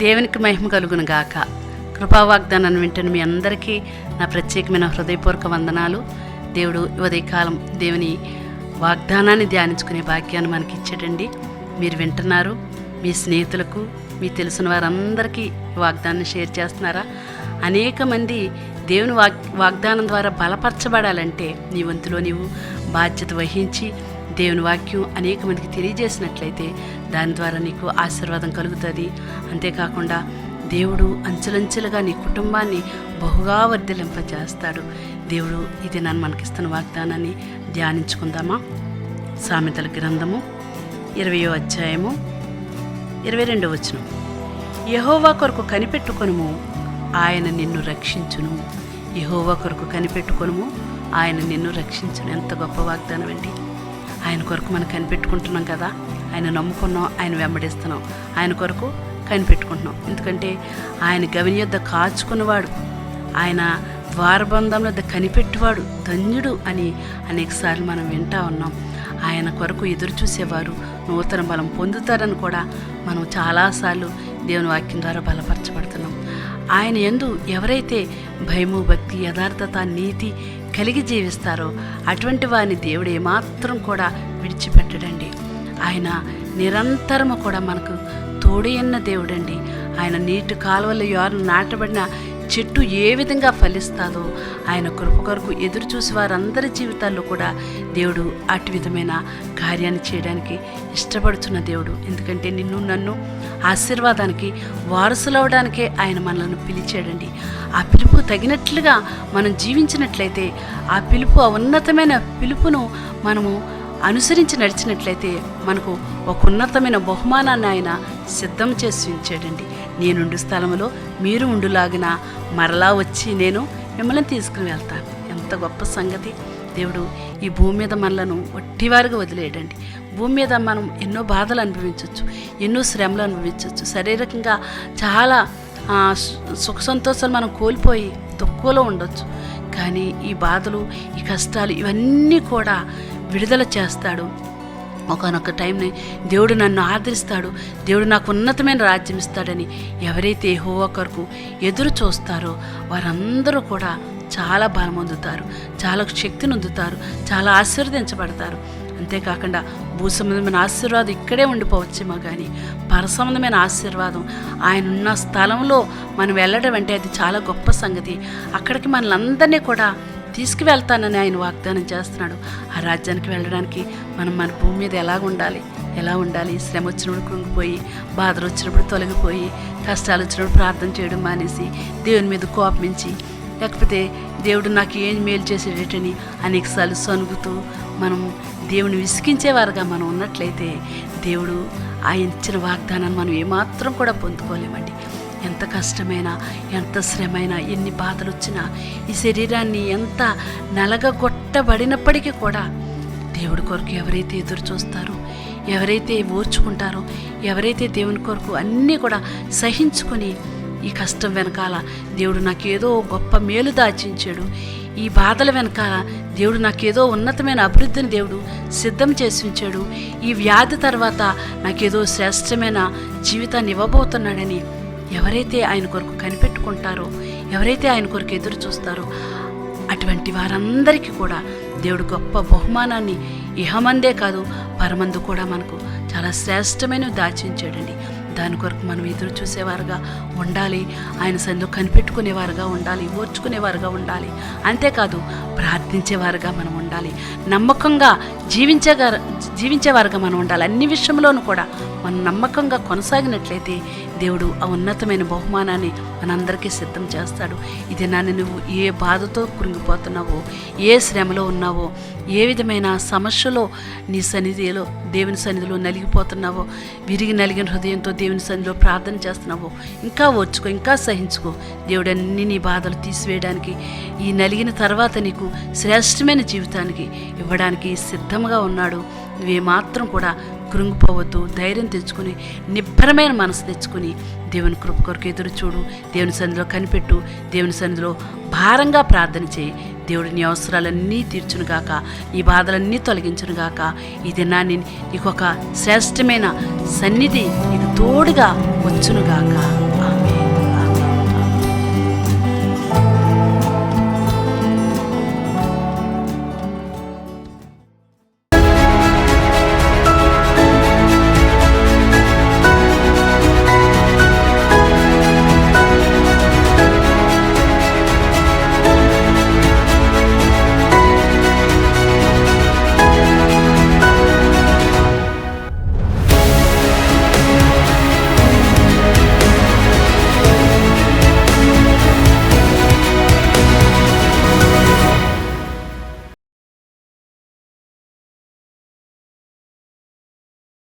దేవునికి మహిమ కలుగును గాక. కృపా వాగ్దానాన్ని వింటున్న మీ అందరికీ నా ప్రత్యేకమైన హృదయపూర్వక వందనాలు. దేవుడు ఉదయకాలం దేవుని వాగ్దానాన్ని ధ్యానించుకునే భాగ్యాన్ని మనకి ఇచ్చాడండి మీరు వింటున్నారు మీ స్నేహితులకు మీ తెలిసిన వారందరికీ వాగ్దానాన్ని షేర్ చేస్తున్నారా? అనేక మంది దేవుని వాగ్ వాగ్దానం ద్వారా బలపరచబడాలంటే నీ వంతులో నీవు బాధ్యత వహించి దేవుని వాక్యం అనేక మందికి తెలియజేసినట్లయితే దాని ద్వారా నీకు ఆశీర్వాదం కలుగుతుంది. అంతేకాకుండా దేవుడు అంచెలంచెలుగా నీ కుటుంబాన్ని బహుగా వర్ధిలింపజేస్తాడు దేవుడు ఇది నన్ను మనకిస్తున్న వాగ్దానాన్ని ధ్యానించుకుందామా? సామెతల గ్రంథము ఇరవయో అధ్యాయము ఇరవై రెండో వచనం. యహోవా కొరకు కనిపెట్టుకొనుము ఆయన నిన్ను రక్షించును. యహోవా కొరకు కనిపెట్టుకొనుము ఆయన నిన్ను రక్షించును. ఎంత గొప్ప వాగ్దానం అండి ఆయన కొరకు మనం కనిపెట్టుకుంటున్నాం కదా. ఆయన నమ్ముకున్నాం ఆయన వెంబడిస్తున్నాం. ఆయన కొరకు కనిపెట్టుకుంటున్నాం. ఎందుకంటే ఆయన గవిని యొద్ద కాచుకున్నవాడు ఆయన ద్వారబంధంలో వద్ద కనిపెట్టువాడు ధన్యుడు అని అనేకసార్లు మనం వింటా ఉన్నాం. ఆయన కొరకు ఎదురు చూసేవారు నూతన బలం పొందుతారని కూడా మనం చాలాసార్లు దేవుని వాక్యం ద్వారా బలపరచబడుతున్నాం. ఆయన ఎందు ఎవరైతే భయము భక్తి యథార్థత నీతి కలిగి జీవిస్తారో అటువంటి వారిని దేవుడు ఏమాత్రం కూడా విడిచిపెట్టడండి. ఆయన నిరంతరము కూడా మనకు తోడైన దేవుడండి. ఆయన నీటి కాలువల యోరను నాటబడిన చెట్టు ఏ విధంగా ఫలిస్తాదో ఆయన కృప కొరకు ఎదురు చూసి వారందరి జీవితాల్లో కూడా దేవుడు అటు విధమైన కార్యాన్ని చేయడానికి ఇష్టపడుతున్న దేవుడు. ఎందుకంటే నిన్ను నన్ను ఆశీర్వాదానికి వారసులవడానికే ఆయన మనలను పిలిచాడండి. ఆ పిలుపు తగినట్లుగా మనం జీవించినట్లయితే ఆ పిలుపు ఆ ఉన్నతమైన పిలుపును మనము అనుసరించి నడిచినట్లయితే మనకు ఒక ఉన్నతమైన బహుమానాన్ని ఆయన సిద్ధం చేసి ఉంచాడండి. నేనుండు స్థలములో మీరు ఉండులాగిన మరలా వచ్చి నేను మిమ్మల్ని తీసుకుని వెళ్తాను. ఎంత గొప్ప సంగతి. దేవుడు ఈ భూమి మీద మనలను ఒట్టివారుగా వదిలేయడండి. భూమి మీద మనం ఎన్నో బాధలు అనుభవించవచ్చు ఎన్నో శ్రమలు అనుభవించవచ్చు శారీరకంగా చాలా సుఖ సంతోషాలు మనం కోల్పోయి తక్కువలో ఉండొచ్చు. కానీ ఈ బాధలు ఈ కష్టాలు ఇవన్నీ కూడా విడుదల చేస్తాడు ఒకనొక టైంని దేవుడు నన్ను ఆదరిస్తాడు. దేవుడు నాకు ఉన్నతమైన రాజ్యం ఇస్తాడని ఎవరైతే హోవా కొరకు ఎదురు చూస్తారో వారందరూ కూడా చాలా బలం పొందుతారు. చాలా శక్తిని పొందుతారు చాలా ఆశీర్వదించబడతారు. అంతేకాకుండా భూ సంబంధమైన ఆశీర్వాదం ఇక్కడే ఉండిపోవచ్చేమో కానీ పరసంబంధమైన ఆశీర్వాదం ఆయన ఉన్న స్థలంలో మనం వెళ్ళడం అంటే అది చాలా గొప్ప సంగతి. అక్కడికి మనల్ని అందరినీ కూడా తీసుకువెళ్తానని ఆయన వాగ్దానం చేస్తున్నాడు. ఆ రాజ్యానికి వెళ్ళడానికి మనం మన భూమి మీద ఎలా ఉండాలి? ఎలా ఉండాలి? శ్రమ వచ్చినప్పుడు కృంగిపోయి బాధలు వచ్చినప్పుడు తొలగిపోయి కష్టాలు వచ్చినప్పుడు ప్రార్థన చేయడం మానేసి దేవుని మీద కోపమించి లేకపోతే దేవుడు నాకు ఏం మేలు చేసేటని అనేకసార్లు సనుగుతూ మనం దేవుని విసిగించేవారుగా మనం ఉన్నట్లయితే దేవుడు ఆయన ఇచ్చిన వాగ్దానాన్ని మనం ఏమాత్రం కూడా పొందుకోలేమండి. ఎంత కష్టమైనా ఎంత శ్రమైనా ఎన్ని బాధలు వచ్చినా ఈ శరీరాన్ని ఎంత నలగగొట్టబడినప్పటికీ కూడా దేవుడి కొరకు ఎవరైతే ఎదురు చూస్తారో ఎవరైతే ఓర్చుకుంటారో ఎవరైతే దేవుని కొరకు అన్నీ కూడా సహించుకొని ఈ కష్టం వెనకాల దేవుడు నాకేదో గొప్ప మేలు దాచించాడు. ఈ బాధల వెనకాల దేవుడు నాకేదో ఉన్నతమైన అభివృద్ధిని దేవుడు సిద్ధం చేసి ఉంచాడు. ఈ వ్యాధి తర్వాత నాకేదో శ్రేష్టమైన జీవితాన్ని ఇవ్వబోతున్నాడని ఎవరైతే ఆయన కొరకు కనిపెట్టుకుంటారో ఎవరైతే ఆయన కొరకు ఎదురు చూస్తారో అటువంటి వారందరికీ కూడా దేవుడు గొప్ప బహుమానాన్ని ఇహమందే కాదు పరమందు కూడా మనకు చాలా శ్రేష్టమైన దాచించాడండి దాని కొరకు మనం ఎదురు చూసేవారుగా ఉండాలి. ఆయన సందు కనిపెట్టుకునేవారుగా ఉండాలి. ఓర్చుకునేవారుగా ఉండాలి. అంతేకాదు ప్రార్థించేవారుగా మనం ఉండాలి. నమ్మకంగా జీవించగా జీవించేవారుగా మనం ఉండాలి. అన్ని విషయంలోనూ కూడా మనం నమ్మకంగా కొనసాగినట్లయితే దేవుడు ఆ ఉన్నతమైన బహుమానాన్ని మనందరికీ సిద్ధం చేస్తాడు. ఇది నన్ను నువ్వు ఏ బాధతో కృంగిపోతున్నావో ఏ శ్రమలో ఉన్నావో ఏ విధమైన సమస్యలో నీ సన్నిధిలో దేవుని సన్నిధిలో నలిగిపోతున్నావో విరిగి నలిగిన హృదయంతో దేవుని సన్నిధిలో ప్రార్థన చేస్తున్నావో. ఇంకా ఓర్చుకో ఇంకా సహించుకో. దేవుడు అన్ని నీ బాధలు తీసివేయడానికి ఈ నలిగిన తర్వాత నీకు శ్రేష్టమైన జీవితానికి ఇవ్వడానికి సిద్ధంగా ఉన్నాడు. నువ్వేమాత్రం కూడా కృంగిపోవద్దు ధైర్యం తెచ్చుకుని నిబ్బరమైన మనసు తెచ్చుకుని దేవుని కృప కొరకు ఎదురు చూడు దేవుని సన్నిధిలో కనిపెట్టు దేవుని సన్నిధిలో భారంగా ప్రార్థన చేయి. దేవుడి నీ అవసరాలన్నీ తీర్చునుగాక ఈ బాధలన్నీ తొలగించునుగాక ఈ దినాన్ని నీకు ఒక శ్రేష్టమైన సన్నిధి నీకు తోడుగా వచ్చునుగాక గాక.